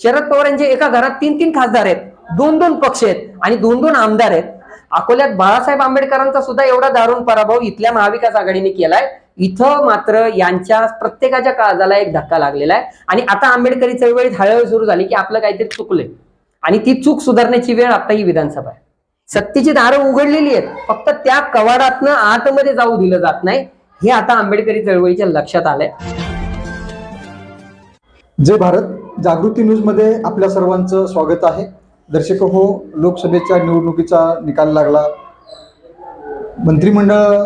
शरद पवार यांचे एका घरात तीन तीन खासदार आहेत दोन दोन पक्ष आहेत आणि दोन दोन आमदार आहेत. अकोल्यात बाळासाहेब आंबेडकरांचा सुद्धा एवढा दारुण पराभव इथल्या महाविकास आघाडीने केलाय. इथं मात्र यांच्या प्रत्येकाच्या काळजाला एक धक्का लागलेला आहे. आणि आता आंबेडकरी चळवळीत हळूहळू सुरू झाली की आपलं काहीतरी चुकलंय. आणि ती चूक सुधारण्याची वेळ आता ही विधानसभा आहे. सत्तेची दारं उघडलेली आहेत. फक्त त्या कवाडातनं आतमध्ये जाऊ दिलं जात नाही. हे आता आंबेडकरी चळवळीच्या लक्षात आलंय. जय भारत. जागृती न्यूजमध्ये आपल्या सर्वांचं स्वागत आहे. दर्शक हो लोकसभेच्या निवडणुकीचा निकाल लागला. मंत्रिमंडळ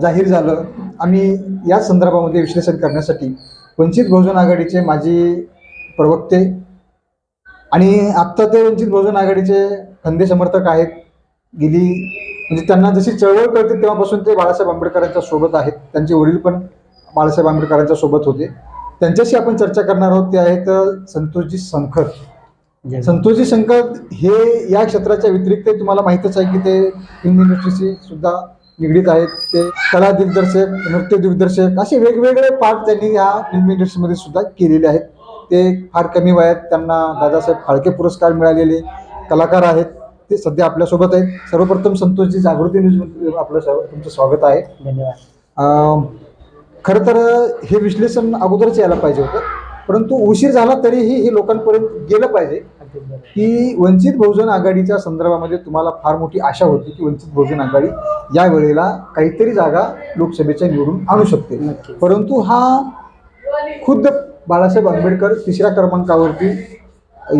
जाहीर झालं. आम्ही या संदर्भामध्ये विश्लेषण करण्यासाठी वंचित बहुजन आघाडीचे माजी प्रवक्ते आणि आत्ता ते वंचित बहुजन आघाडीचे खंदे समर्थक आहेत. गेली म्हणजे त्यांना जशी चळवळ कळते तेव्हापासून ते बाळासाहेब आंबेडकरांच्या सोबत आहेत. त्यांचे वडील पण बाळासाहेब आंबेडकरांच्या सोबत होते. त्यांच्याशी आपण चर्चा करणार आहोत. ते आहेत संतोषजी संखर. संतोषजी शंकर हे या क्षेत्राच्या व्यतिरिक्त तुम्हाला माहीतच आहे की ते फिल्म इंडस्ट्रीशी सुद्धा निगडीत आहेत. ते कला दिग्दर्शक नृत्य दिग्दर्शक असे वेगवेगळे पार्ट त्यांनी या फिल्म इंडस्ट्रीमध्ये सुद्धा केलेले आहेत. ते फार कमी वयात त्यांना दादासाहेब फाळके पुरस्कार मिळालेले कलाकार आहेत. ते सध्या आपल्यासोबत आहेत. सर्वप्रथम संतोषजी जागृती न्यूज आपलं तुमचं स्वागत आहे. धन्यवाद. खरं तर हे विश्लेषण अगोदरच यायला पाहिजे होतं परंतु उशीर झाला तरीही हे लोकांपर्यंत गेलं पाहिजे की वंचित बहुजन आघाडीच्या संदर्भामध्ये तुम्हाला फार मोठी आशा होती की वंचित बहुजन आघाडी या वेळेला काहीतरी जागा लोकसभेच्या निवडून आणू शकते. परंतु हा खुद्द बाळासाहेब आंबेडकर तिसऱ्या क्रमांकावरती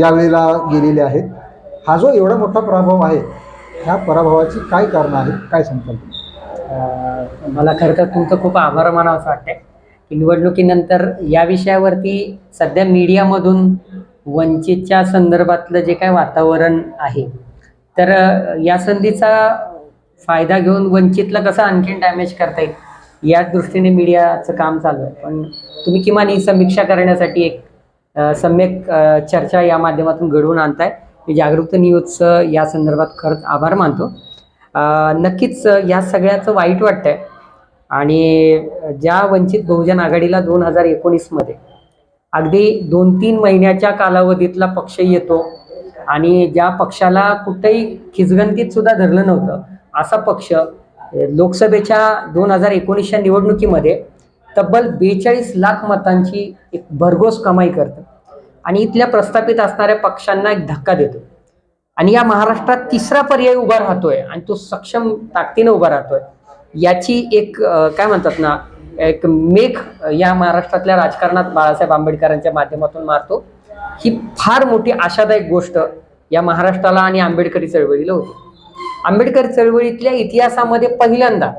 यावेळेला गेलेले आहेत हा जो एवढा मोठा पराभव आहे ह्या पराभवाची काय कारणं आहेत काय? अं, मला खरं तर तुमचं खूप आभार मानावं असं वाटतंय की निवडणुकीनंतर या विषयावरती सध्या मीडियामधून वंचितच्या संदर्भातलं जे काय वातावरण आहे तर या संधीचा फायदा घेऊन वंचितला कसं आणखीन डॅमेज करता येईल या दृष्टीने मीडियाचं काम चालू आहे. पण तुम्ही किमान ही समीक्षा करण्यासाठी एक सम्यक चर्चा या माध्यमातून घडवून आणताय. मी जागरूक न्यूजचं या संदर्भात खरंच आभार मानतो. नक्कीच या सगळ्याचं वाईट वाटतंय. आणि ज्या वंचित बहुजन आघाडीला दोन हजार एकोणीसमध्ये अगदी दोन तीन महिन्याच्या कालावधीतला पक्ष येतो आणि ज्या पक्षाला कुठेही खिचगंतीत सुद्धा धरलं नव्हतं असा पक्ष लोकसभेच्या दोन हजार एकोणीसच्या निवडणुकीमध्ये तब्बल बेचाळीस लाख मतांची एक भरघोस कमाई करतं. आणि इथल्या प्रस्थापित असणाऱ्या पक्षांना एक धक्का देतो. आणि या महाराष्ट्रात तिसरा पर्याय उभा राहतोय आणि तो सक्षम ताकदीनं उभा राहतोय. याची एक काय म्हणतात ना एक मेघ या महाराष्ट्रातल्या राजकारणात बाळासाहेब आंबेडकरांच्या माध्यमातून मारतो. ही फार मोठी आशादायक गोष्ट या महाराष्ट्राला आणि आंबेडकरी चळवळीला होती. आंबेडकर चळवळीतल्या इतिहासामध्ये पहिल्यांदा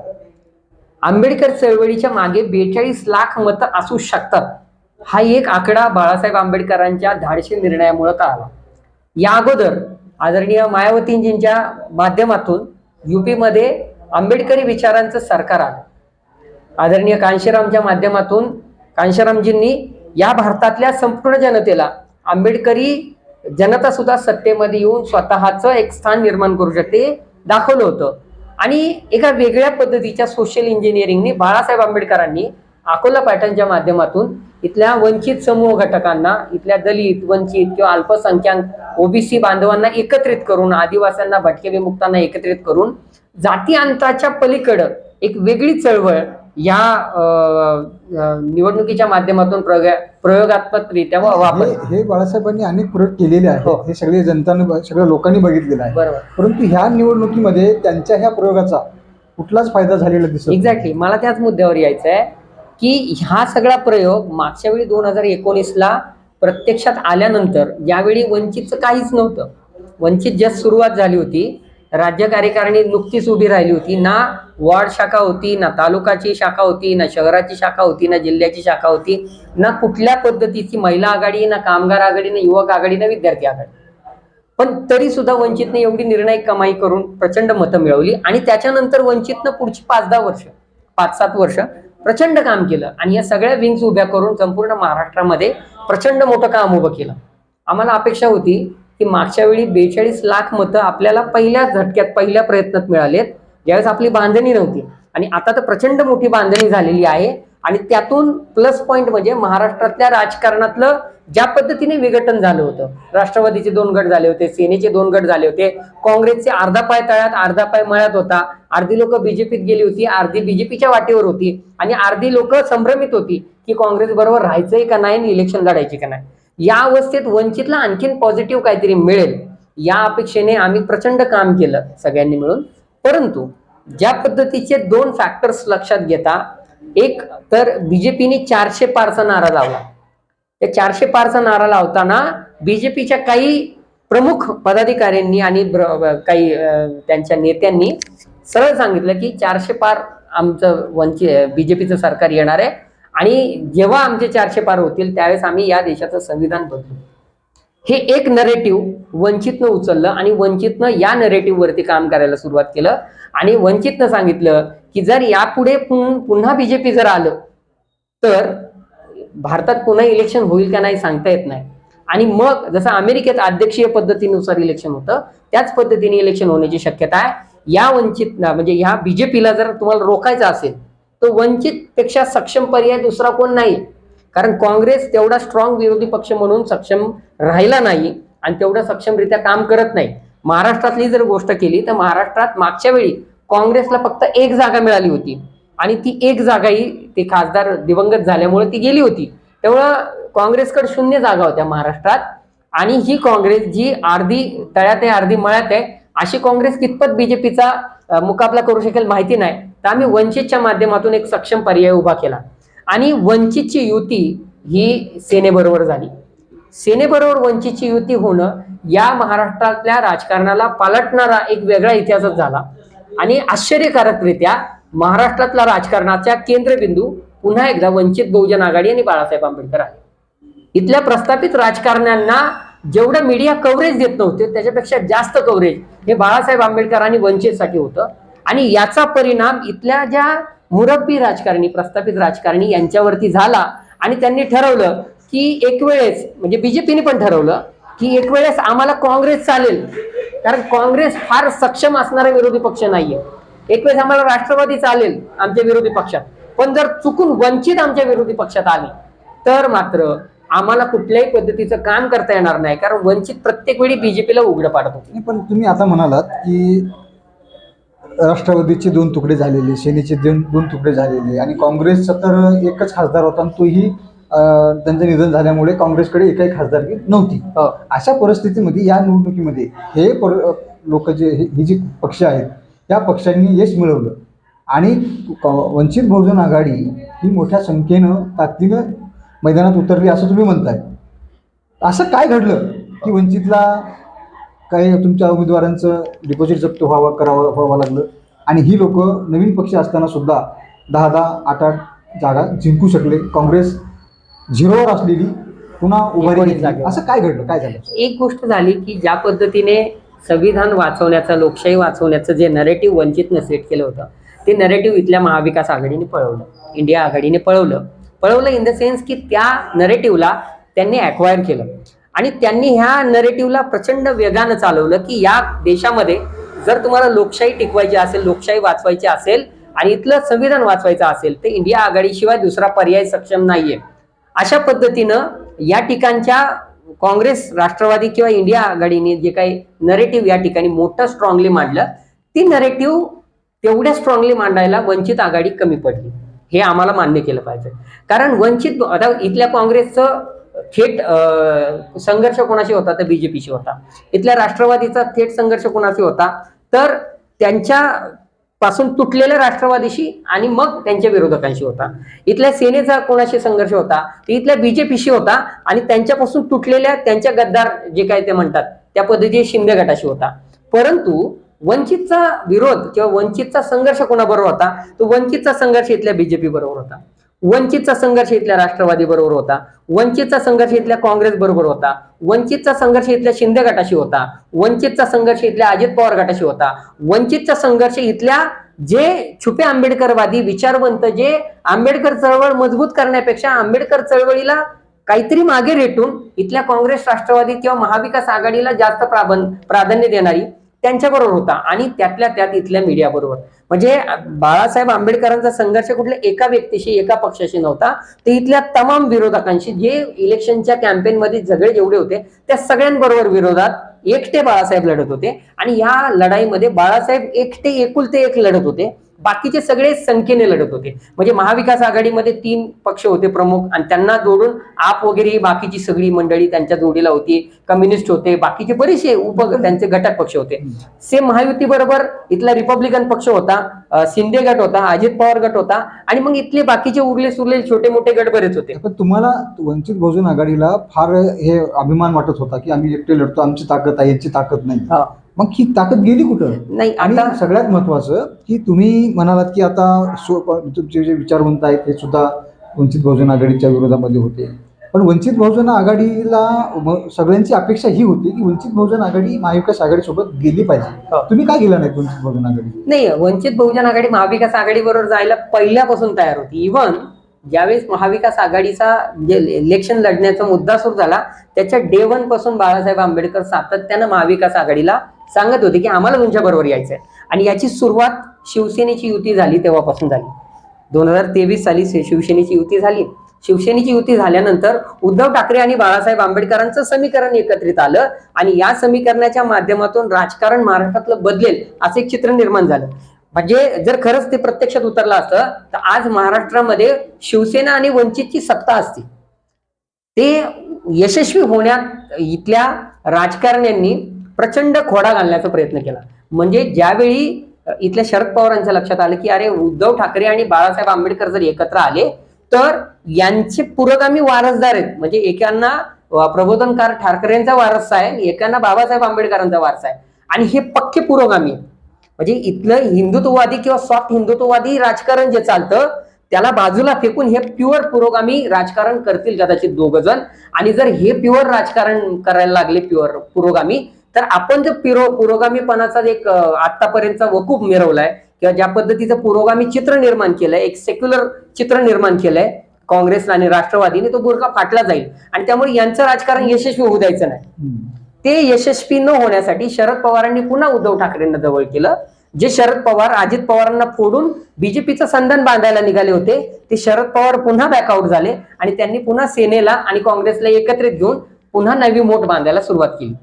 आंबेडकर चळवळीच्या मागे बेचाळीस लाख मतं असू शकतात हा एक आकडा बाळासाहेब आंबेडकरांच्या धाडशी निर्णयामुळे कळाला. या अगोदर आदरणीय मायावतींजींच्या माध्यमातून युपीमध्ये आंबेडकरी विचारांचं सरकार आलं. आदरणीय कांशीरामच्या माध्यमातून कांशीरामजींनी या भारतातल्या संपूर्ण जनतेला आंबेडकरी जनता सुद्धा सत्तेमध्ये येऊन स्वतःचं एक स्थान निर्माण करू शकते दाखवलं होतं. आणि एका वेगळ्या पद्धतीच्या सोशल इंजिनिअरिंगने बाळासाहेब आंबेडकरांनी अकोला पॅटर्नच्या माध्यमातून इथल्या वंचित समूह घटकांना इथल्या दलित वंचित किंवा अल्पसंख्याक ओबीसी बांधवांना एकत्रित करून आदिवासींना भटके विमुक्तांना एकत्रित करून जाती अंताच्या पलीकडं एक वेगळी चळवळ या निवडणुकीच्या माध्यमातून प्रयोग प्रयोगात्मकरित्या वापर हे हे बाळासाहेबांनी अनेक प्रयोग केलेले हो. आहेत. हे. सगळे जनताने सगळ्या लोकांनी बघितलेलं आहे. बरोबर. परंतु ह्या निवडणुकीमध्ये त्यांच्या ह्या प्रयोगाचा कुठलाच फायदा झालेला दिसत. एक्झॅक्टली मला त्याच मुद्द्यावर यायचं आहे की हा सगळा प्रयोग मागच्या वेळी दोन हजार एकोणीसला प्रत्यक्षात आल्यानंतर यावेळी वंचितचं काहीच नव्हतं. वंचित जस्ट सुरुवात झाली होती. राज्य कार्यकारिणी नुकतीच उभी राहिली होती. ना वॉर्ड शाखा होती ना तालुकाची शाखा होती ना शहराची शाखा होती ना जिल्ह्याची शाखा होती ना कुठल्या पद्धतीची महिला आघाडी ना कामगार आघाडी ना युवक आघाडी ना विद्यार्थी आघाडी. पण तरी सुद्धा वंचितने एवढी निर्णायक कमाई करून प्रचंड मतं मिळवली आणि त्याच्यानंतर वंचितनं पुढची पाच दहा वर्ष पाच सात वर्ष प्रचंड काम केलं. आणि या सगळ्या विंग्स उभ्या करून संपूर्ण महाराष्ट्रामध्ये प्रचंड मोठं काम उभं केलं. आम्हाला अपेक्षा होती की मागच्या वेळी बेचाळीस लाख मतं आपल्याला पहिल्या झटक्यात पहिल्या प्रयत्नात मिळालेत. ज्यावेळेस आपली बांधणी नव्हती. आणि आता तर प्रचंड मोठी बांधणी झालेली आहे. आणि त्यातून प्लस पॉईंट म्हणजे महाराष्ट्रातल्या राजकारणातलं ज्या पद्धतीने विघटन झालं होतं राष्ट्रवादीचे दोन गट झाले होते सेनेचे दोन गट झाले होते काँग्रेसचे अर्धा पाय तळ्यात अर्धा पाय मळ्यात होता अर्धी लोक बीजेपीत गेली होती अर्धी बीजेपीच्या वाटेवर होती आणि अर्धी लोक संभ्रमित होती की काँग्रेस बरोबर राहायचंय का नाही आणि इलेक्शन लढायची का नाही. या अवस्थेत वंचितला आणखीन पॉझिटिव्ह काहीतरी मिळेल या अपेक्षेने आम्ही प्रचंड काम केलं सगळ्यांनी मिळून. परंतु ज्या पद्धतीचे दोन फॅक्टर्स लक्षात घेता एक तर बीजेपीने चारशे पारचा नारा लावला. त्या चारशे पारचा नारा लावताना बीजेपीच्या काही प्रमुख पदाधिकाऱ्यांनी आणि काही त्यांच्या नेत्यांनी सरळ सांगितलं की चारशे पार आमचं वंचित बीजेपीचं सरकार येणार आहे. आणि जेव्हा आमचे चारशे पार होतील त्यावेळेस आम्ही या देशाचं संविधान बदलू. हे एक नरेटिव्ह वंचितनं उचललं आणि वंचितनं या नरेटिव्ह वरती काम करायला सुरुवात केलं. आणि वंचितनं सांगितलं की जर यापुढे पुन- पुन्हा बीजेपी जर आलं तर भारतात पुन्हा इलेक्शन होईल का नाही सांगता येत नाही. आणि मग जसं अमेरिकेत अध्यक्षीय पद्धतीनुसार इलेक्शन होतं त्याच पद्धतीने इलेक्शन होण्याची शक्यता आहे. या वंचित म्हणजे ह्या बीजेपीला जर तुम्हाला रोखायचं असेल तर वंचित पेक्षा सक्षम पर्याय दुसरा कोण नाही. कारण काँग्रेस तेवढा स्ट्रॉंग विरोधी पक्ष म्हणून सक्षम राहिला नाही आणि तेवढं सक्षमरित्या काम करत नाही. महाराष्ट्रातली जर गोष्ट केली तर महाराष्ट्रात मागच्या वेळी काँग्रेसला फक्त एक जागा मिळाली होती. आणि ती एक जागाही ते खासदार दिवंगत झाल्यामुळे ती गेली होती. तेवढं काँग्रेसकडे शून्य जागा होत्या महाराष्ट्रात आणि ही काँग्रेस जी अर्धी तळ्यात आहे अर्धी मळ्यात आहे अशी काँग्रेस कितपत बीजेपीचा मुकाबला करू शकेल माहिती नाही. तर आम्ही वंचितच्या माध्यमातून एक सक्षम पर्याय उभा केला. आणि वंचितची युती ही सेनेबरोबर झाली. सेनेबरोबर वंचितची युती होणं या महाराष्ट्रातल्या राजकारणाला पालटणारा एक वेगळा इतिहासच झाला. आणि आश्चर्यकारकरित्या महाराष्ट्रातला राजकारणाचा केंद्रबिंदू पुन्हा एकदा वंचित बहुजन आघाडी आणि बाळासाहेब आंबेडकर आहे इथल्या प्रस्थापित राजकारण्यांना जेवढं मीडिया कव्हरेज देत नव्हते त्याच्यापेक्षा जास्त कव्हरेज हे बाळासाहेब आंबेडकर आणि वंचितसाठी होतं. आणि याचा परिणाम इथल्या ज्या मुरब्बी राजकारणी प्रस्थापित राजकारणी यांच्यावरती झाला आणि त्यांनी ठरवलं की एक वेळेस म्हणजे बीजेपीने पण ठरवलं की एक वेळेस आम्हाला काँग्रेस चालेल. कारण काँग्रेस फार सक्षम असणारा विरोधी पक्ष नाहीये. एक वेळेस आम्हाला राष्ट्रवादी चालेल आमच्या विरोधी पक्षात. पण जर चुकून वंचित आमच्या विरोधी पक्षात आली तर मात्र आम्हाला कुठल्याही पद्धतीचं काम करता येणार नाही कारण वंचित प्रत्येक वेळी बीजेपीला उघडं पाडत होती. नाही, पण तुम्ही आता म्हणालात की राष्ट्रवादीचे दोन तुकडे झालेले सेनेचे दोन दोन तुकडे झालेले आणि काँग्रेसचा तर एकच खासदार होता आणि तोही त्यांचं निधन झाल्यामुळे काँग्रेसकडे एकही खासदारकी नव्हती. हो. अशा परिस्थितीमध्ये या निवडणुकीमध्ये हे लोक जे हे ही जी पक्ष आहेत त्या पक्षांनी यश मिळवलं. आणि वंचित बहुजन आघाडी ही मोठ्या संख्येनं ताकदीनं मैदानात उतरली असं तुम्ही म्हणताय. असं काय घडलं की वंचितला काही तुमच्या उमेदवारांचं डिपॉझिट जप्त व्हावं करावं व्हावं लागलं? आणि ही लोक नवीन पक्ष असताना सुद्धा दहा दहा आठ आठ जागा जिंकू शकले. काँग्रेस झिरोवर असलेली पुन्हा उभारी. असं काय घडलं? काय झालं? एक गोष्ट झाली की ज्या पद्धतीने संविधान वाचवण्याचं लोकशाही वाचवण्याचं जे नरेटिव्ह वंचितनं सेट केलं होतं ते नरेटिव्ह इथल्या महाविकास आघाडीने पळवलं. इंडिया आघाडीने पळवलं. पळवलं इन द सेन्स की त्या नरेटिव्हला त्यांनी अक्वायर केलं. आणि त्यांनी ह्या नरेटिव्हला प्रचंड वेगानं चालवलं की या देशामध्ये जर तुम्हाला लोकशाही टिकवायची असेल लोकशाही वाचवायची असेल आणि इथलं संविधान वाचवायचं असेल तर इंडिया आघाडीशिवाय दुसरा पर्याय सक्षम नाहीये. अशा पद्धतीनं या ठिकाणच्या काँग्रेस राष्ट्रवादी किंवा इंडिया आघाडीने जे काही नरेटिव्ह या ठिकाणी मोठं स्ट्रॉंगली मांडलं ती नरेटिव्ह तेवढ्या स्ट्रॉंगली मांडायला वंचित आघाडी कमी पडली. हे आम्हाला मान्य केलं पाहिजे. कारण वंचित आता इथल्या काँग्रेसचं थेट संघर्ष कोणाशी होता? तर बीजेपीशी होता. इथल्या राष्ट्रवादीचा थेट संघर्ष कोणाशी होता? तर त्यांच्या पासून तुटलेल्या राष्ट्रवादीशी आणि मग त्यांच्या विरोधकांशी होता. इथल्या सेनेचा कोणाशी संघर्ष होता? इथल्या बीजेपीशी होता आणि त्यांच्यापासून तुटलेल्या त्यांच्या गद्दार जे काय ते म्हणतात त्या पद्धतीने शिंदे गटाशी होता. परंतु वंचितचा विरोध किंवा वंचितचा संघर्ष कोणाबरोबर होता? तो वंचितचा संघर्ष इथल्या बीजेपी बरोबर होता. वंचितचा संघर्ष इथल्या राष्ट्रवादी बरोबर होता. वंचितचा संघर्ष इथल्या काँग्रेस बरोबर होता. वंचितचा संघर्ष इथल्या शिंदे गटाशी होता. वंचितचा संघर्ष इथल्या अजित पवार गटाशी होता. वंचितचा संघर्ष इथल्या जे छुपे आंबेडकरवादी विचारवंत जे आंबेडकर चळवळ मजबूत करण्यापेक्षा आंबेडकर चळवळीला काहीतरी मागे रेटून इथल्या काँग्रेस राष्ट्रवादी किंवा महाविकास आघाडीला जास्त प्राधान्य देणारी त्यांच्याबरोबर होता आणि त्यातल्या त्यात इथल्या मीडियाबरोबर म्हणजे बाळासाहेब आंबेडकरांचा संघर्ष कुठल्या एका व्यक्तीशी एका पक्षाशी नव्हता. ते इथल्या तमाम विरोधकांशी जे इलेक्शनच्या कॅम्पेनमध्ये झगडे जेवढे होते त्या सगळ्यांबरोबर विरोधात एकटे बाळासाहेब लढत होते. आणि या लढाईमध्ये बाळासाहेब एकटे एकुलते एक लढत होते. बाकीचे सगळे संख्येने लढत होते. म्हणजे महाविकास आघाडीमध्ये तीन पक्ष होते प्रमुख आणि त्यांना जोडून आप वगैरे ही बाकीची सगळी मंडळी त्यांच्या जोडीला होती. कम्युनिस्ट होते. बाकीचे बरेचसे उप त्यांचे घटक पक्ष होते. सेम महायुती बरोबर इथला रिपब्लिकन पक्ष होता. शिंदे गट होता. अजित पवार गट होता. आणि मग इथले बाकीचे उरले सुरले छोटे मोठे गट बरेच होते. पण तुम्हाला वंचित बहुजन आघाडीला फार हे अभिमान वाटत होता की आम्ही एकटे लढतो. आमची ताकद आहे यांची ताकद नाही. मग ही ताकद गेली कुठं? नाही आणि सगळ्यात महत्वाचं की तुम्ही म्हणालात की आता तुमचे जे विचारवंत आहेत ते सुद्धा वंचित बहुजन आघाडीच्या विरोधामध्ये होते. पण वंचित बहुजन आघाडीला सगळ्यांची अपेक्षा ही होती की वंचित बहुजन आघाडी महाविकास आघाडीसोबत गेली पाहिजे. हो. तुम्ही का गेला नाहीत वंचित बहुजन आघाडी? नाही वंचित बहुजन आघाडी महाविकास आघाडीबरोबर जायला पहिल्यापासून तयार होती. इव्हन ज्यावेळेस महाविकास आघाडीचा जे इलेक्शन लढण्याचा मुद्दा सुरू झाला त्याच्या डे वनपासून बाळासाहेब आंबेडकर सातत्यानं महाविकास आघाडीला सांगत होते की आम्हाला तुमच्या बरोबर यायचंय. आणि याची सुरुवात शिवसेनेची युती झाली तेव्हापासून झाली. दोन हजार तेवीस साली शिवसेनेची युती झाली. शिवसेनेची युती झाल्यानंतर उद्धव ठाकरे आणि बाळासाहेब आंबेडकरांचं समीकरण एकत्रित आलं आणि या समीकरणाच्या माध्यमातून राजकारण महाराष्ट्रातलं बदलेल असं एक चित्र निर्माण झालं. म्हणजे जर खरंच ते प्रत्यक्षात उतरलं असतं तर आज महाराष्ट्रामध्ये शिवसेना आणि वंचितची सत्ता असती. ते यशस्वी होण्यात इथल्या राजकारण्यांनी प्रचंड खोडा घालण्याचा प्रयत्न केला. म्हणजे ज्यावेळी इथल्या शरद पवारांच्या लक्षात आलं की अरे उद्धव ठाकरे आणि बाळासाहेब आंबेडकर जर एकत्र आले तर यांचे पुरोगामी वारसदार आहेत. म्हणजे एकांना प्रबोधनकार ठाकरेंचा वारसा आहे एकांना बाबासाहेब आंबेडकरांचा वारसा आहे. आणि हे पक्के पुरोगामी आहेत. म्हणजे इथलं हिंदुत्ववादी किंवा सॉफ्ट हिंदुत्ववादी राजकारण जे चालतं त्याला बाजूला फेकून हे प्युअर पुरोगामी राजकारण करतील कदाचित दोघ जण आणि जर हे प्युअर राजकारण करायला लागले प्युअर पुरोगामी तर आपण जर पिरो पुरोगामीपणाचा एक आतापर्यंतचा वकूप मिरवलाय किंवा ज्या पद्धतीचं पुरोगामी चित्र निर्माण केलंय एक सेक्युलर चित्र निर्माण केलंय काँग्रेस आणि राष्ट्रवादीने तो बुरखा फाटला जाईल. आणि त्यामुळे यांचं राजकारण यशस्वी होऊ द्यायचं नाही. ते यशस्वी न होण्यासाठी शरद पवारांनी पुन्हा उद्धव ठाकरेंना जवळ केलं. जे शरद पवार अजित पवारांना फोडून बीजेपीचं संधन बांधायला निघाले होते ते शरद पवार पुन्हा बॅकआउट झाले आणि त्यांनी पुन्हा सेनेला आणि काँग्रेसला एकत्रित घेऊन पुन्हा नवी मोठ बांधायला सुरुवात केली.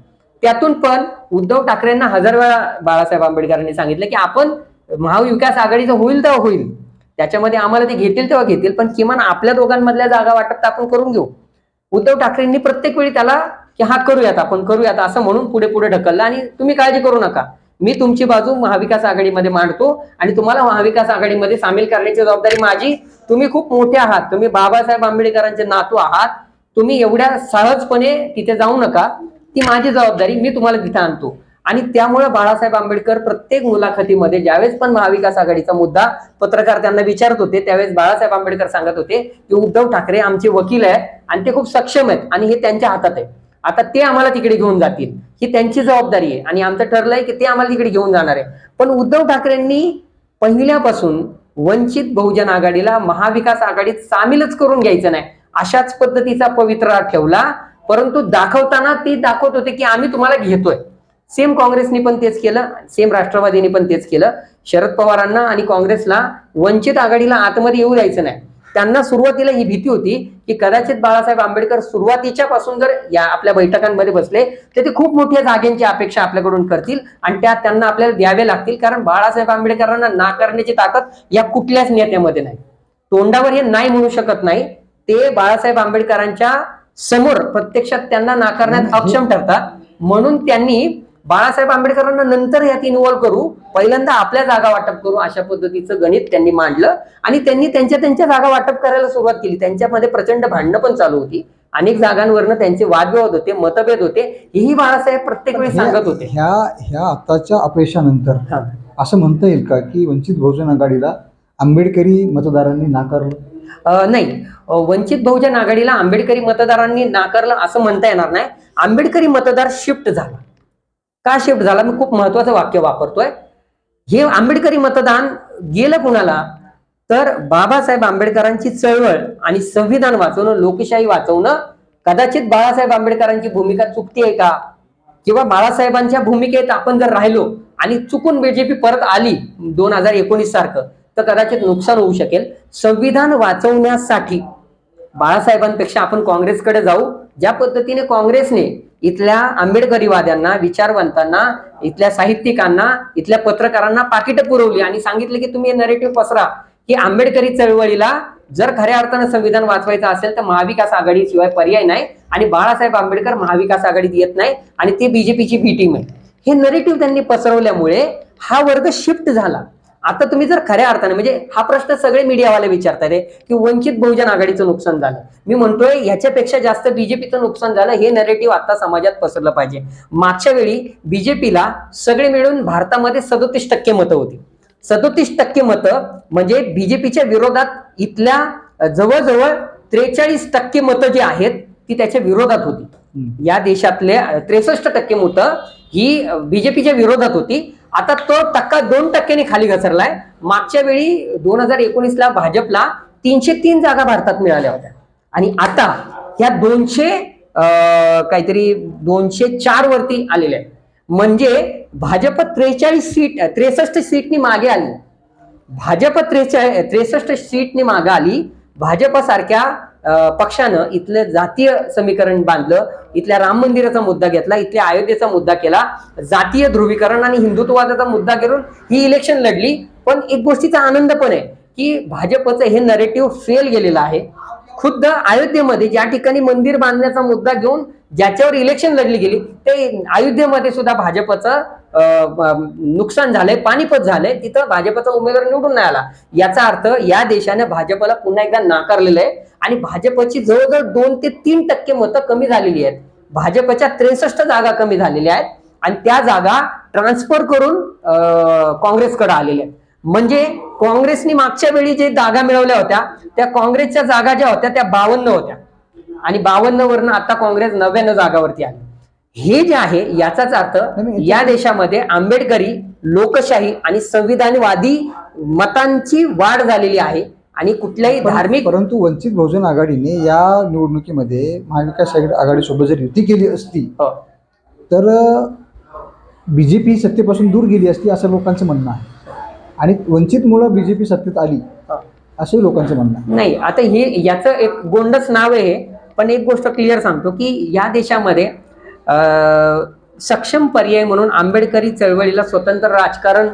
त्यातून पण उद्धव ठाकरेंना हजार वेळा बाळासाहेब आंबेडकरांनी सांगितलं की आपण महाविकास आघाडीचं होईल तेव्हा होईल. त्याच्यामध्ये आम्हाला ते घेतील तेव्हा घेतील पण किमान आपल्या दोघांमधल्या जागा वाटप तर आपण करून घेऊ. उद्धव ठाकरेंनी प्रत्येक वेळी त्याला की हा करूयात आपण करूयात असं म्हणून पुढे पुढे ढकललं. आणि तुम्ही काळजी करू नका. मी तुमची बाजू महाविकास आघाडीमध्ये मांडतो आणि तुम्हाला महाविकास आघाडीमध्ये सामील करण्याची जबाबदारी माझी. तुम्ही खूप मोठे आहात. तुम्ही बाबासाहेब आंबेडकरांचे नातू आहात. तुम्ही एवढ्या सहजपणे तिथे जाऊ नका. ती माझी जबाबदारी. मी तुम्हाला तिथे आणतो. आणि त्यामुळे बाळासाहेब आंबेडकर प्रत्येक मुलाखतीमध्ये ज्यावेळेस पण महाविकास आघाडीचा मुद्दा पत्रकार त्यांना विचारत होते त्यावेळेस बाळासाहेब आंबेडकर सांगत होते की उद्धव ठाकरे आमचे वकील आहे आणि ते खूप सक्षम आहेत आणि हे त्यांच्या हातात आहे. आता ते आम्हाला तिकडे घेऊन जातील. ही त्यांची जबाबदारी आहे. आणि आमचं ठरलंय की ते आम्हाला तिकडे घेऊन जाणार आहे. पण उद्धव ठाकरेंनी पहिल्यापासून वंचित बहुजन आघाडीला महाविकास आघाडीत सामीलच करून घ्यायचं नाही. अशाच पद्धतीचा पवित्रा ठेवला. परंतु दाखवताना ते दाखवत होते की आम्ही तुम्हाला घेतोय. सेम काँग्रेसने पण तेच केलं. सेम राष्ट्रवादीने पण तेच केलं. शरद पवारांना आणि काँग्रेसला वंचित आघाडीला आतमध्ये येऊ द्यायचं नाही. त्यांना सुरुवातीला ही भीती होती की कदाचित बाळासाहेब आंबेडकर सुरुवातीच्या पासून जर या आपल्या बैठकांमध्ये बसले तर ते खूप मोठ्या जागेंची अपेक्षा आपल्याकडून करतील आणि त्या त्यांना आपल्याला द्यावे लागतील. कारण बाळासाहेब आंबेडकरांना नाकारण्याची ताकद या कुठल्याच नेत्यामध्ये नाही. तोंडावर हे नाही म्हणू शकत नाही. ते बाळासाहेब आंबेडकरांच्या समोर प्रत्यक्षात त्यांना नाकारण्यात अक्षम ठरतात. म्हणून त्यांनी बाळासाहेब आंबेडकरांना नंतर यात इन्व्हॉल्व करू पहिल्यांदा आपल्या जागा वाटप करू अशा पद्धतीचं गणित त्यांनी मांडलं आणि त्यांनी त्यांच्या त्यांच्या जागा वाटप करायला सुरुवात केली. त्यांच्यामध्ये प्रचंड भांडणं पण चालू होती. अनेक जागांवरनं त्यांचे वादविवाद होते मतभेद होते. हेही बाळासाहेब प्रत्येक वेळी सांगत होते. ह्या ह्या आताच्या अपयशानंतर. असं म्हणता येईल का की वंचित बहुजन आघाडीला आंबेडकरी मतदारांनी नाकारलं? नाही. वंचित बहुजन आघाडीला आंबेडकरी मतदारांनी नाकारलं असं म्हणता येणार नाही. आंबेडकरी मतदार शिफ्ट झाला. का शिफ्ट झाला? मी खूप महत्वाचं वाक्य वापरतोय. हे आंबेडकरी मतदान गेलं कुणाला? तर बाबासाहेब आंबेडकरांची चळवळ आणि संविधान वाचवणं लोकशाही वाचवणं. कदाचित बाळासाहेब आंबेडकरांची भूमिका चुकती आहे का? किंवा बाळासाहेबांच्या भूमिकेत आपण जर राहिलो आणि चुकून बीजेपी परत आली दोन हजार एकोणीस सारखं तर कदाचित नुकसान होऊ शकेल. संविधान वाचवण्यासाठी बाळासाहेबांपेक्षा आपण काँग्रेसकडे जाऊ. ज्या पद्धतीने काँग्रेसने इथल्या आंबेडकरीवाद्यांना विचारवंतांना इथल्या साहित्यिकांना इथल्या पत्रकारांना पाकिटं पुरवली आणि सांगितले की तुम्ही नरेटिव्ह पसरा की आंबेडकरी चळवळीला जर खऱ्या अर्थानं संविधान वाचवायचं असेल तर महाविकास आघाडीशिवाय पर्याय नाही आणि बाळासाहेब आंबेडकर महाविकास आघाडीत येत नाही आणि ते बीजेपीची बी टीम आहे. हे नरेटिव्ह त्यांनी पसरवल्यामुळे हा वर्ग शिफ्ट झाला. आता तुम्ही जर खऱ्या अर्थाने म्हणजे हा प्रश्न सगळे मीडियावाले विचारतात की वंचित बहुजन आघाडीचं नुकसान झालं. मी म्हणतोय ह्याच्यापेक्षा जास्त बीजेपीचं नुकसान झालं हे नरेटिव्ह आता समाजात पसरलं पाहिजे. मागच्या वेळी बीजेपीला सगळे मिळून भारतामध्ये सदोतीस टक्के मतं होती. सदोतीस टक्के मतं म्हणजे बीजेपीच्या विरोधात इथल्या जवळजवळ त्रेचाळीस टक्के मतं जी आहेत ती त्याच्या विरोधात होती. या देशातले त्रेसष्ट टक्के मतं ही बीजेपीच्या विरोधात होती. आता तो टक्का दोन टक्क्यांनी खाली घसरलाय. मागच्या वेळी दोन हजार एकोणीसला भाजपला तीनशे तीन जागा भारतात मिळाल्या होत्या. आणि आता ह्या दोनशे काहीतरी दोनशे चार वरती आलेल्या आहेत. म्हणजे भाजप त्रेचाळीस सीट त्रेसष्ट सीटनी मागे आली. भाजप त्रेचाळीस त्रेसष्ट सीटनी मागे आली. भाजपसारख्या पक्षानं इथलं जातीय समीकरण बांधलं इथल्या राम मंदिराचा मुद्दा घेतला इथल्या अयोध्येचा मुद्दा केला जातीय ध्रुवीकरण आणि हिंदुत्ववादाचा मुद्दा घेऊन ही इलेक्शन लढली. पण एक गोष्टीचा आनंद पण आहे की भाजपचं हे नरेटिव्ह फेल गेलेलं आहे. खुद्द अयोध्येमध्ये ज्या ठिकाणी मंदिर बांधण्याचा मुद्दा घेऊन ज्याच्यावर इलेक्शन लढली गेली ते अयोध्येमध्ये सुद्धा भाजपचं नुकसान झालंय पाणीपत झालंय तिथं भाजपचा उमेदवार निवडून नाही आला. याचा अर्थ या देशाने भाजपला पुन्हा एकदा नाकारलेलं आहे आणि भाजपची जवळजवळ दोन ते तीन टक्के मतं कमी झालेली आहेत. भाजपच्या त्रेसष्ट जागा कमी झालेल्या आहेत आणि त्या जागा ट्रान्सफर करून काँग्रेसकडे आलेल्या आहेत. म्हणजे काँग्रेसनी मागच्या वेळी जे जागा मिळवल्या होत्या त्या काँग्रेसच्या जागा ज्या होत्या त्या बावन्न होत्या. आणि बावन्न वरनं आता काँग्रेस नव्याण्णव जागावरती आली हे जे आहे याचाच अर्थ या देशामध्ये आंबेडकरी लोकशाही आणि संविधानवादी मतांची वाढ झालेली आहे आणि कुठल्याही धार्मिक परंतु वंचित बहुजन आघाडीने या निवडणुकीमध्ये महाविकास आघाडी- आघाडीसोबत जर युती केली असती हो. तर बीजेपी सत्तेपासून दूर गेली असती असं लोकांचं म्हणणं आहे आणि वंचितमुळं बीजेपी सत्तेत आली हो. असंही लोकांचं म्हणणं आहे नाही आता हे याचं एक गोंडच नाव आहे. पण एक गोष्ट क्लिअर सांगतो की या देशामध्ये सक्षम पर्याय म्हणून आंबेडकरी चळवळीला स्वतंत्र राजकारण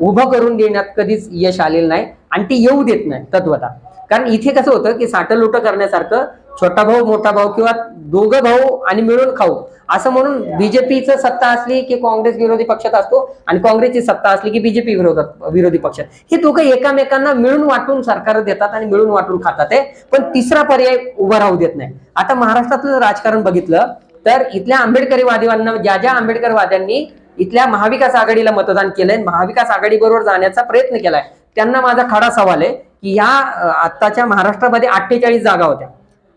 उभं करून देण्यात कधीच यश आलेलं नाही आणि ते येऊ देत नाही तत्वता. कारण इथे कसं होतं की साठलोट करण्यासारखं छोटा भाऊ मोठा भाऊ किंवा दोघं भाऊ आणि मिळून खाऊ. असं म्हणून बीजेपीचं सत्ता असली की काँग्रेस विरोधी पक्षात असतो आणि काँग्रेसची सत्ता असली की बीजेपी विरोधात विरोधी पक्षात. हे दोघं एकामेकांना मिळून वाटून सरकार देतात आणि मिळून वाटून खातात आहे पण तिसरा पर्याय उभा राहू देत नाही. आता महाराष्ट्रातलं राजकारण बघितलं तर इथल्या आंबेडकरीवादीवांना ज्या ज्या आंबेडकरवाद्यांनी इथल्या महाविकास आघाडीला मतदान केलंय महाविकास आघाडी बरोबर जाण्याचा प्रयत्न केलाय त्यांना माझा खडा सवाल आहे की या अं, आत्ताच्या महाराष्ट्रामध्ये अठ्ठेचाळीस जागा होत्या.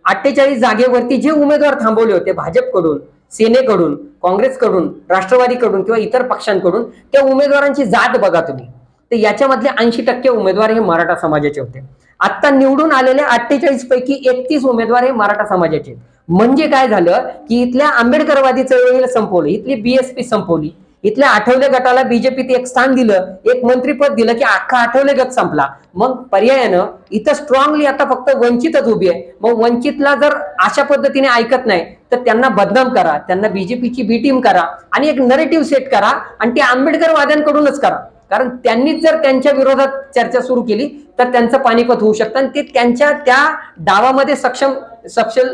अठ्ठेचाळीस जागेवरती जे उमेदवार थांबवले होते भाजपकडून सेनेकडून काँग्रेसकडून राष्ट्रवादीकडून किंवा इतर पक्षांकडून त्या उमेदवारांची जात बघा तुम्ही. तर याच्यामधले ऐंशी टक्के उमेदवार हे मराठा समाजाचे होते. आता निवडून आलेले अठ्ठेचाळीस पैकी एकतीस उमेदवार हे मराठा समाजाचे म्हणजे काय झालं की इथल्या आंबेडकरवादी चळवळीला संपवली इथली बीएसपी संपवली. इथल्या आठवले गटाला बीजेपीत एक स्थान दिलं एक मंत्रीपद दिलं की अख्खा आठवले गट संपला. मग पर्यायानं इथं स्ट्रॉंगली आता फक्त वंचितच उभी आहे. मग वंचितला जर अशा पद्धतीने ऐकत नाही तर त्यांना बदनाम करा त्यांना बीजेपीची बी टीम करा आणि एक नरेटिव्ह सेट करा आणि ते आंबेडकरवाद्यांकडूनच करा. कारण त्यांनीच जर त्यांच्या विरोधात चर्चा सुरू केली तर त्यांचं पानिपत होऊ शकतं. आणि ते त्यांच्या त्या डावामध्ये सक्षम सक्षम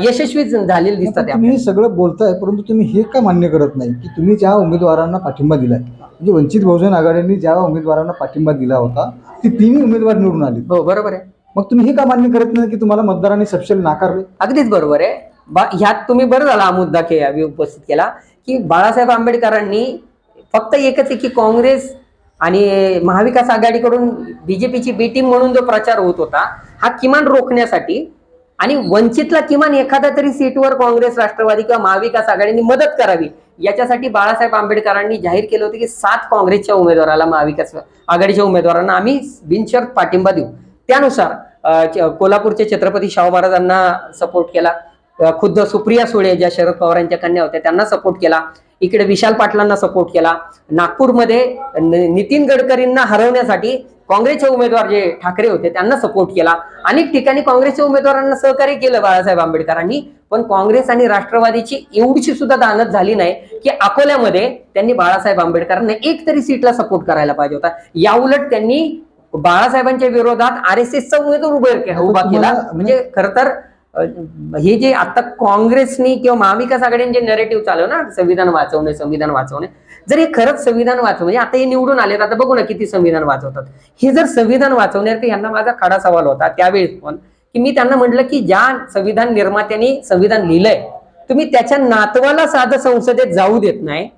यशस्वी झालेले दिसतात तुम्ही सगळं बोलताय परंतु तुम्ही हे का मान्य करत नाही? की तुम्ही ज्या उमेदवारांना पाठिंबा दिलाय म्हणजे वंचित बहुजन आघाडीने ज्या उमेदवारांना पाठिंबा दिला होता ती तिन्ही उमेदवार निवडून आले हो बरोबर आहे. मग तुम्ही हे का मान्य करत नाही की तुम्हाला मतदारांनी सपशेल नाकारले? अगदीच बरोबर आहे. बा ह्यात तुम्ही बरं झाला हा मुद्दा के उपस्थित केला की बाळासाहेब आंबेडकरांनी फक्त एकच आहे की काँग्रेस आणि महाविकास आघाडीकडून बीजेपीची बी टीम म्हणून जो प्रचार होत होता हा किमान रोखण्यासाठी आणि वंचितला किमान एखाद्या तरी सीटवर काँग्रेस राष्ट्रवादी किंवा महाविकास आघाडीने मदत करावी याच्यासाठी बाळासाहेब आंबेडकरांनी जाहीर केलं होतं की सात काँग्रेसच्या उमेदवाराला महाविकास आघाडीच्या उमेदवारांना आम्ही बिनशर्त पाठिंबा देऊ. त्यानुसार कोल्हापूरचे छत्रपती शाहू महाराजांना सपोर्ट केला. खुद्द सुप्रिया सुळे ज्या शरद पवारांच्या कन्या होत्या त्यांना सपोर्ट केला. इकडे विशाल पाटलांना सपोर्ट केला. नागपूरमध्ये नितीन गडकरींना हरवण्यासाठी काँग्रेसचे उमेदवार जे ठाकरे होते त्यांना सपोर्ट केला. अनेक ठिकाणी काँग्रेसच्या उमेदवारांना सहकार्य केलं बाळासाहेब आंबेडकरांनी पण काँग्रेस आणि राष्ट्रवादीची एवढीशी सुद्धा दानत झाली नाही की अकोल्यामध्ये त्यांनी बाळासाहेब आंबेडकरांना एक तरी सीटला सपोर्ट करायला पाहिजे होता. याउलट त्यांनी बाळासाहेबांच्या विरोधात आर एस एसचा उमेदवार उभे केला. म्हणजे खर तर हे जे आता काँग्रेसनी किंवा महाविकास आघाडीने जे नरेटिव्ह चालव ना संविधान वाचवणे संविधान वाचवणे जर हे खरंच संविधान वाचव म्हणजे आता हे निवडून आले आता बघू ना किती संविधान वाचवतात. हे जर संविधान वाचवणार तर यांना माझा खडा सवाल होता त्यावेळेस पण की मी त्यांना म्हटलं की ज्या संविधान निर्मात्यांनी संविधान लिहिलंय तुम्ही त्याच्या नातवाला साधं संसदेत जाऊ देत नाही.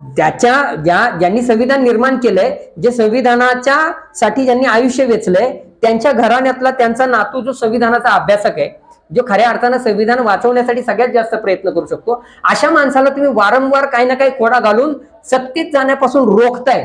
त्याच्या ज्या ज्यांनी संविधान निर्माण केलंय जे संविधानाच्या साठी ज्यांनी आयुष्य वेचलंय त्यांच्या घराण्यातला त्यांचा नातू जो संविधानाचा अभ्यासक आहे जो खऱ्या अर्थानं संविधान वाचवण्यासाठी सगळ्यात जास्त प्रयत्न करू शकतो. अशा माणसाला तुम्ही वारंवार काही ना काही खोडा घालून सत्तेत जाण्यापासून रोखताय.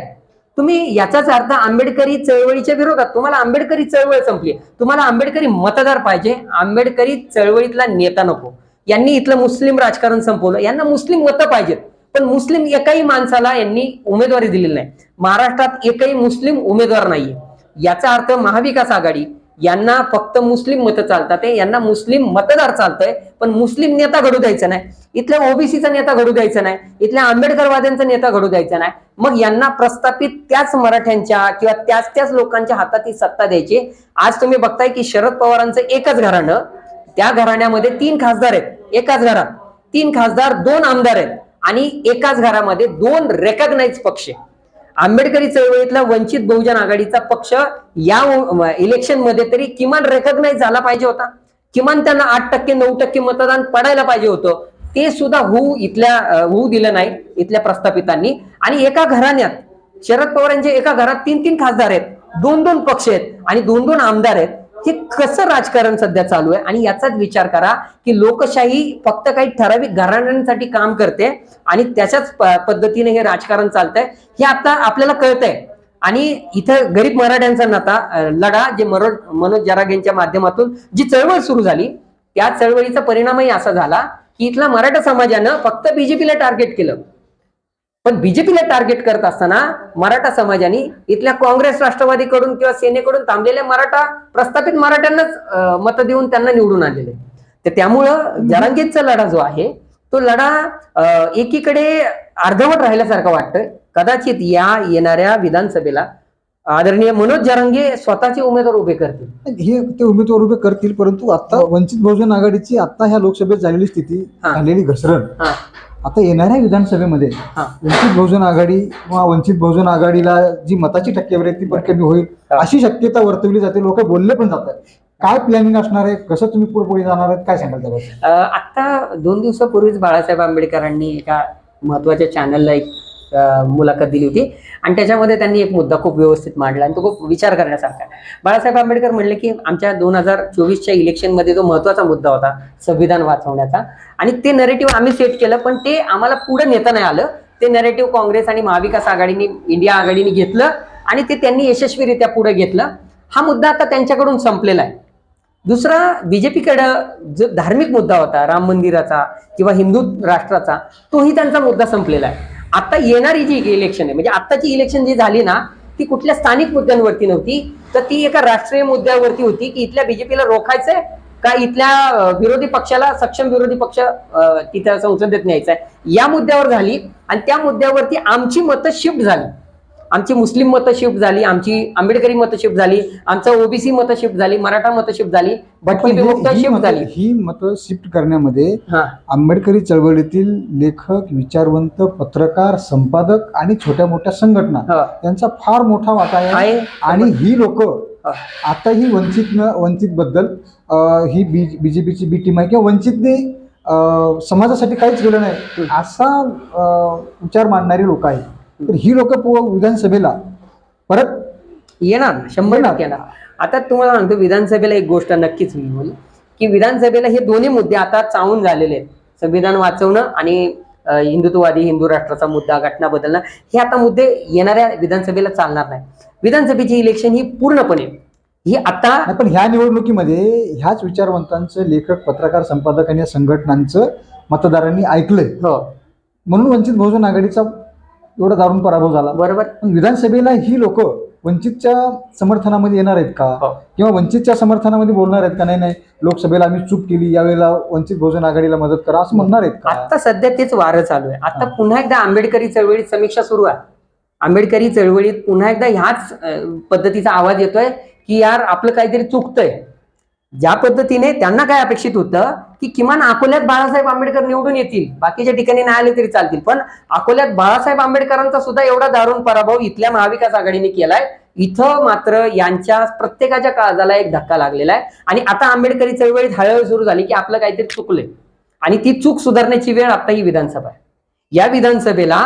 तुम्ही याचाच अर्थ आंबेडकरी चळवळीच्या विरोधात. तुम्हाला आंबेडकरी चळवळ संपली. तुम्हाला आंबेडकरी मतदार पाहिजे. आंबेडकरी चळवळीतला नेता नको. यांनी इथलं मुस्लिम राजकारण संपवलं. यांना मुस्लिम मतं पाहिजेत. पण मुस्लिम एकाही माणसाला यांनी उमेदवारी दिलेली नाही. महाराष्ट्रात एकही मुस्लिम उमेदवार नाहीये. याचा अर्थ महाविकास आघाडी यांना फक्त मुस्लिम मतं चालतात यांना मुस्लिम मतदार चालतंय पण मुस्लिम नेता घडू द्यायचा नाही. इथल्या ओबीसीचा नेता घडू द्यायचा नाही. इथल्या आंबेडकरवाद्यांचा नेता घडू द्यायचा नाही. मग यांना प्रस्थापित त्याच मराठ्यांच्या किंवा त्याच त्याच लोकांच्या हातात ही सत्ता द्यायची. आज तुम्ही बघताय की शरद पवारांचं एकच घराणं त्या घराण्यामध्ये तीन खासदार आहेत. एकाच घरात. तीन खासदार दोन आमदार आहेत. आणि एकाच घरामध्ये दोन रेकग्नाइज पक्ष आंबेडकरी चळवळीतला वंचित बहुजन आघाडीचा पक्ष या इलेक्शनमध्ये तरी किमान रेकग्नाईज झाला पाहिजे होता. किमान त्यांना आठ टक्के नऊ टक्के मतदान पडायला पाहिजे होतं. ते सुद्धा होऊ इथल्या होऊ दिलं नाही इथल्या प्रस्थापितांनी. आणि एका घराण्यात शरद पवार यांच्या एका घरात तीन तीन खासदार आहेत. दोन दोन पक्ष आहेत आणि दोन दोन आमदार आहेत. हे कसं राजकारण सध्या चालू आहे? आणि याचाच विचार करा की लोकशाही फक्त काही ठराविक घराण्यांसाठी काम करते आणि त्याच्याच पद्धतीने हे राजकारण चालतंय हे आता आपल्याला कळतंय. आणि इथं गरीब मराठ्यांचा नाता लढा जे मनोज मनोज जरागेंच्या माध्यमातून जी चळवळ सुरू झाली त्या चळवळीचा परिणामही असा झाला की इथला मराठा समाजानं फक्त बीजेपीला टार्गेट केलं. पण बीजेपीला टार्गेट करत असताना मराठा समाजाने इथल्या काँग्रेस राष्ट्रवादीकडून किंवा सेनेकडून थांबलेल्या मराठा प्रस्थापित मराठ्यांनाच मत देऊन त्यांना निवडून आलेले तर त्यामुळं जरांगीतचा लढा जो आहे तो लढा एकीकडे अर्धवट राहिल्यासारखं वाटतंय. कदाचित या येणाऱ्या विधानसभेला आदरणीय मनोज जरांगे स्वतःचे उमेदवार उभे करतील. हे ते उमेदवार उभे करतील परंतु आता वंचित बहुजन आघाडीची आता ह्या लोकसभेत झालेली स्थिती हा. झालेली घसरण. हा. आता येणाऱ्या विधानसभेमध्ये हा. वंचित बहुजन आघाडी किंवा वंचित बहुजन आघाडीला जी मताची टक्केवारी आहे ती पण कमी होईल. अशी शक्यता वर्तवली जाते लोक बोलले पण जातात. काय प्लॅनिंग असणार आहे? कसं तुम्ही पुढे पुढे जाणार आहेत? काय सांगाल आता दोन दिवसापूर्वीच बाळासाहेब आंबेडकरांनी एका महत्त्वाच्या चॅनलला एक मुलाखत दिली होती. आणि त्याच्यामध्ये त्यांनी एक मुद्दा खूप व्यवस्थित मांडला आणि तो खूप विचार करण्यासारखा बाळासाहेब आंबेडकर म्हणले की आमच्या दोन हजार चोवीसच्या इलेक्शनमध्ये जो महत्त्वाचा मुद्दा होता संविधान वाचवण्याचा आणि ते नरेटिव्ह आम्ही सेट केलं पण ते आम्हाला पुढे नेता नाही आलं. ते नरेटिव्ह काँग्रेस आणि महाविकास आघाडीने इंडिया आघाडीने घेतलं आणि ते त्यांनी यशस्वीरित्या पुढे घेतलं. हा मुद्दा आता त्यांच्याकडून संपलेला आहे. दुसरा बीजेपीकडं जो धार्मिक मुद्दा होता राम मंदिराचा किंवा हिंदू राष्ट्राचा तोही त्यांचा मुद्दा संपलेला आहे. आता येणारी जी इलेक्शन आहे म्हणजे आत्ताची इलेक्शन जी झाली ना ती कुठल्या स्थानिक मुद्द्यांवरती नव्हती तर ती एका राष्ट्रीय मुद्द्यावरती होती की इथल्या बीजेपीला रोखायचंय का इथल्या विरोधी पक्षाला सक्षम विरोधी पक्ष तिथं संसदेत न्यायचा आहे या मुद्द्यावर झाली आणि त्या मुद्द्यावरती आमची मतं शिफ्ट झाली. आमची मुस्लिम मतं शिफ्ट झाली आमची आंबेडकरी मतं शिफ्ट झाली आमचं ओबीसी मतं शिफ्ट झाली मराठा मतं शिफ्ट झाली भटकी विमुक्त शिफ्ट झाली. ही मतं शिफ्ट करण्यामध्ये आंबेडकरी चळवळीतील लेखक विचारवंत पत्रकार संपादक आणि छोट्या मोठ्या संघटना. यांचा फार मोठा वाटा आहे आणि ही लोक. आता ही वंचित वंचित बद्दल ही बीजेपीची बी टीम आहे किंवा वंचितने समाजासाठी काहीच केलं नाही असा विचार मांडणारी लोक आहेत. तर ही लोक विधानसभेला. परत येणार शंभर येणार. टक्के येणार. आता तुम्हाला सांगतो विधानसभेला एक गोष्ट नक्कीच होईल की विधानसभेला हे दोन्ही मुद्दे आता चावून झालेले आहेत. संविधान वाचवणं आणि हिंदुत्ववादी हिंदू राष्ट्राचा मुद्दा घटना बदलणं हे आता मुद्दे येणाऱ्या विधानसभेला चालणार नाही. विधानसभेची इलेक्शन ही पूर्णपणे ही आता पण ह्या निवडणुकीमध्ये ह्याच विचारवंतांचं लेखक पत्रकार संपादक आणि या संघटनांचं मतदारांनी ऐकलंय. हो. म्हणून वंचित बहुजन आघाडीचा एवढा दारुण पराभव झाला. बरोबर. विधानसभेला ही लोक वंचितच्या समर्थनामध्ये येणार आहेत का? हो. किंवा वंचितच्या समर्थनामध्ये बोलणार आहेत का? नाही नाही लोकसभेला आम्ही चूक केली यावेळेला वंचित बहुजन आघाडीला मदत करा असं म्हणणार आहेत का? आता सध्या तेच वारं चालू आहे. आता. पुन्हा एकदा आंबेडकरी चळवळीत समीक्षा सुरू आहे. आंबेडकरी चळवळीत पुन्हा एकदा ह्याच पद्धतीचा आवाज येतोय की यार आपलं काहीतरी चुकतंय. ज्या पद्धतीने त्यांना काय अपेक्षित होतं की किमान अकोल्यात बाळासाहेब आंबेडकर निवडून येतील बाकीच्या ठिकाणी नाही आले तरी चालतील. पण अकोल्यात बाळासाहेब आंबेडकरांचा सुद्धा एवढा दारुण पराभव इथल्या महाविकास आघाडीने केलाय. इथं मात्र यांच्या प्रत्येकाच्या काळजाला एक धक्का लागलेला आहे. आणि आता आंबेडकरी चळवळीत हळूहळू सुरू झाली की आपलं काहीतरी चुकलंय. आणि ती चूक सुधारण्याची वेळ आता ही विधानसभा आहे. या विधानसभेला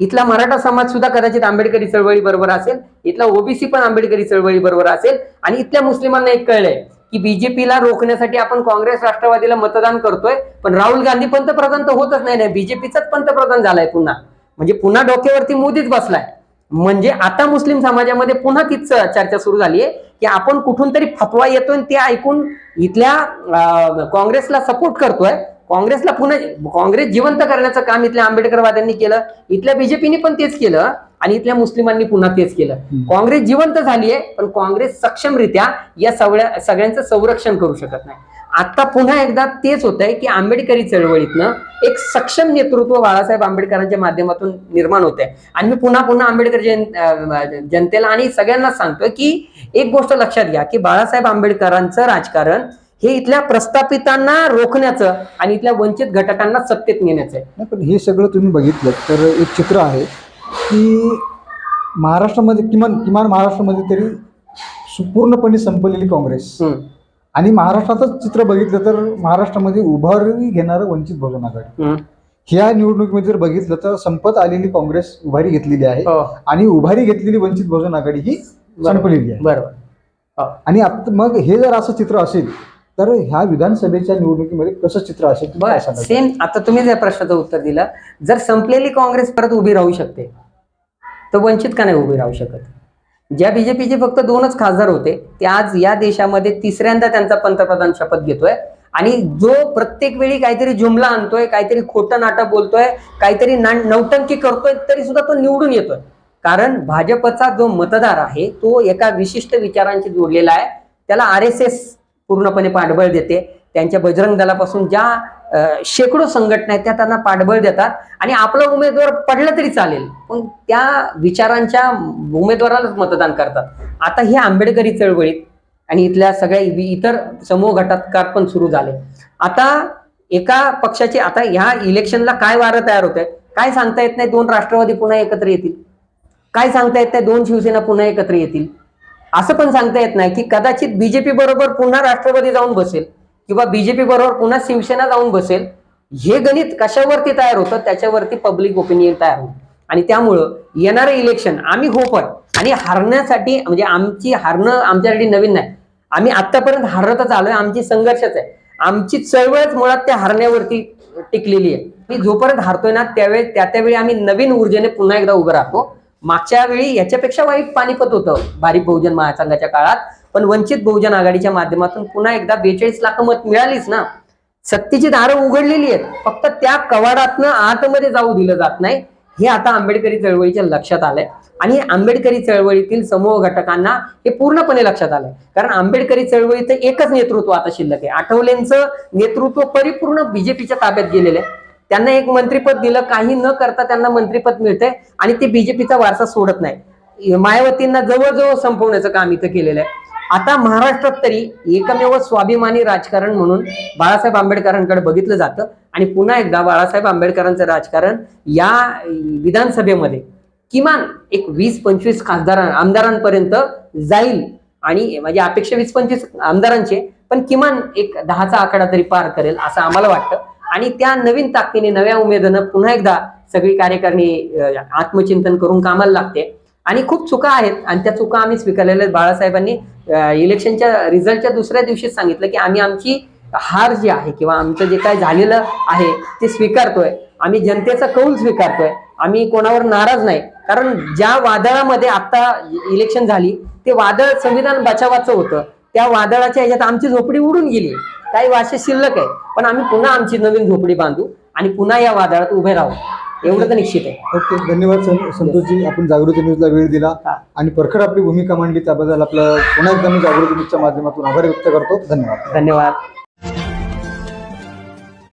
इथला मराठा समाज सुद्धा कदाचित आंबेडकरी चळवळी बरोबर असेल इथला ओबीसी पण आंबेडकरी चळवळी बरोबर असेल आणि इथल्या मुस्लिमांना एक कळलंय. की बीजेपीला रोखण्यासाठी आपण काँग्रेस राष्ट्रवादीला मतदान करतोय पण राहुल गांधी पंतप्रधान तर होतच नाही ना बीजेपीचाच पंतप्रधान झालाय पुन्हा. म्हणजे पुन्हा डोक्यावरती मोदीच बसलाय. म्हणजे आता मुस्लिम समाजामध्ये पुन्हा तीच चर्चा सुरू झाली आहे की आपण कुठून तरी फतवा येतोय ते ऐकून इथल्या काँग्रेसला सपोर्ट करतोय. काँग्रेसला पुन्हा काँग्रेस जिवंत करण्याचं काम इथल्या आंबेडकरवाद्यांनी केलं इथल्या बीजेपीने पण तेच केलं. आणि इथल्या मुस्लिमांनी पुन्हा तेच केलं. काँग्रेस जिवंत झाली आहे पण काँग्रेस सक्षमरित्या या सगळ्या सगळ्यांचं संरक्षण करू शकत नाही. आता पुन्हा एकदा तेच होत आहे की आंबेडकरी चळवळीतनं एक सक्षम नेतृत्व बाळासाहेब आंबेडकरांच्या माध्यमातून निर्माण होत आहे आणि मी पुन्हा पुन्हा आंबेडकर जनतेला आणि सगळ्यांनाच सांगतोय की एक गोष्ट लक्षात घ्या की बाळासाहेब आंबेडकरांचं राजकारण हे इथल्या प्रस्थापितांना रोखण्याचं आणि इथल्या वंचित घटकांना सत्तेत नेण्याचं आहे. पण हे सगळं तुम्ही बघितलं तर एक चित्र आहे. की महाराष्ट्रामध्ये किमान किमान महाराष्ट्रामध्ये तरी पूर्णपणे संपलेली काँग्रेस. आणि महाराष्ट्रातच चित्र बघितलं तर महाराष्ट्रामध्ये उभारी घेणारं वंचित बहुजन आघाडी. ह्या निवडणुकीमध्ये जर बघितलं तर संपत आलेली काँग्रेस उभारी घेतलेली आहे. हो, आणि उभारी घेतलेली वंचित बहुजन आघाडी ही संपलेली आहे. बरोबर. हो. आणि आत- मग हे जर असं चित्र असेल तर ह्या विधानसभेच्या निवडणुकीमध्ये कसं चित्र असेल? सेम आता तुम्ही ज्या प्रश्नाचं उत्तर दिलं जर संपलेली काँग्रेस परत उभी राहू शकते तर वंचित का नाही उभी राहू शकत? ज्या बीजेपीचे फक्त दोनच खासदार होते ते आज या देशामध्ये तिसऱ्यांदा त्यांचा पंतप्रधान शपथ घेतोय. आणि जो प्रत्येक वेळी काहीतरी जुमला आणतोय काहीतरी खोटं नाटक बोलतोय काहीतरी ना- नौटंकी करतोय तरी सुद्धा तो निवडून येतोय. कारण भाजपचा जो मतदार आहे तो एका विशिष्ट विचारांशी जोडलेला आहे. त्याला आर एस एस पूर्णपणे पाठबळ देते. त्यांच्या बजरंग दलापासून ज्या शेकडो संघटना आहेत त्या त्यांना पाठबळ देतात. आणि आपला उमेदवार पडला तरी चालेल. पण त्या विचारांच्या उमेदवारालाच मतदान करतात. आता ही आंबेडकरी चळवळीत आणि इथल्या सगळ्या इतर समूह घटकात पण सुरू झाले. आता एका पक्षाचे आता ह्या इलेक्शनला काय वारं तयार होत आहे काय सांगता येत नाही दोन राष्ट्रवादी पुन्हा एकत्र येतील. काय सांगता येत नाही दोन शिवसेना पुन्हा एकत्र येतील. असं पण सांगता येत नाही की कदाचित बीजेपी बरोबर पुन्हा राष्ट्रवादी जाऊन बसेल. किंवा बीजेपी बरोबर पुन्हा शिवसेना जाऊन बसेल हे गणित कशावरती तयार होतं? त्याच्यावरती पब्लिक ओपिनियन तयार होतं. आणि त्यामुळं येणारं इलेक्शन आम्ही होपर आणि हारण्यासाठी म्हणजे आमची हारणं आमच्यासाठी नवीन नाही. आम्ही आतापर्यंत हारतच आलोय आमची संघर्षच आहे. आमची चळवळच मुळात त्या हारण्यावरती टिकलेली आहे. मी जोपर्यंत हारतोय ना त्यावेळी त्या त्यावेळी आम्ही नवीन ऊर्जेने पुन्हा एकदा उभं राहतो. मागच्या वेळी याच्यापेक्षा वाईट पानिपत होतं. भारिप बहुजन महासंघाच्या काळात. पण वंचित बहुजन आघाडीच्या माध्यमातून पुन्हा एकदा बेचाळीस लाख मत मिळालीच ना. सत्तेची दारं उघडलेली आहेत. फक्त त्या कवाडातनं आतमध्ये जाऊ दिलं जात नाही. हे आता आंबेडकरी चळवळीच्या लक्षात आलंय. आणि आंबेडकरी चळवळीतील समूह घटकांना हे पूर्णपणे लक्षात आलंय. कारण आंबेडकरी चळवळीचं एकच नेतृत्व आता शिल्लक आहे. आठवलेंचं नेतृत्व परिपूर्ण बीजेपीच्या ताब्यात गेलेलं आहे. त्यांना एक मंत्रीपद दिलं काही न करता त्यांना मंत्रीपद मिळतंय आणि ते बीजेपीचा वारसा सोडत नाही. मायावतींना जवळजवळ संपवण्याचं काम इथं केलेलं आहे. आता महाराष्ट्रात तरी एकमेव स्वाभिमानी राजकारण म्हणून बाळासाहेब आंबेडकरांकडे बघितलं जातं. आणि पुन्हा एकदा बाळासाहेब आंबेडकरांचं राजकारण या विधानसभेमध्ये किमान एक वीस पंचवीस खासदार आमदारांपर्यंत जाईल. आणि म्हणजे अपेक्षा वीस पंचवीस आमदारांचे पण किमान एक दहाचा आकडा तरी पार करेल असं आम्हाला वाटतं. आणि त्या नवीन ताकदीने नव्या उमेदनं पुन्हा एकदा सगळी कार्यकारिणी आत्मचिंतन करून कामाला लागते. आणि खूप चुका आहेत. आणि त्या चुका आम्ही स्वीकारलेल्या आहेत. बाळासाहेबांनी इलेक्शनच्या रिझल्टच्या दुसऱ्या दिवशीच सांगितलं की आम्ही आमची हार जी आहे किंवा आमचं जे काय झालेलं आहे ते स्वीकारतोय. आम्ही जनतेचा कौल स्वीकारतोय. आम्ही कोणावर नाराज नाही. कारण ज्या वादळामध्ये आता इलेक्शन झाली ते वादळ संविधान बचावाचं होतं. त्या वादळाच्या ह्याच्यात आमची झोपडी उडून गेली. काही वाशे शिल्लक आहे. पण आम्ही पुन्हा आमची नवीन झोपडी बांधू आणि पुन्हा या वादळात उभे राहू. एवढं तर निश्चित आहे. ओके धन्यवाद सं- संतोषजी. आपण जागृती न्यूजला वेळ दिला हा. आणि परखड आपली भूमिका मांडली त्याबद्दल आपलं पुन्हा एकदा मी जागृती न्यूजच्या माध्यमातून आभार व्यक्त करतो. धन्यवाद. धन्यवाद.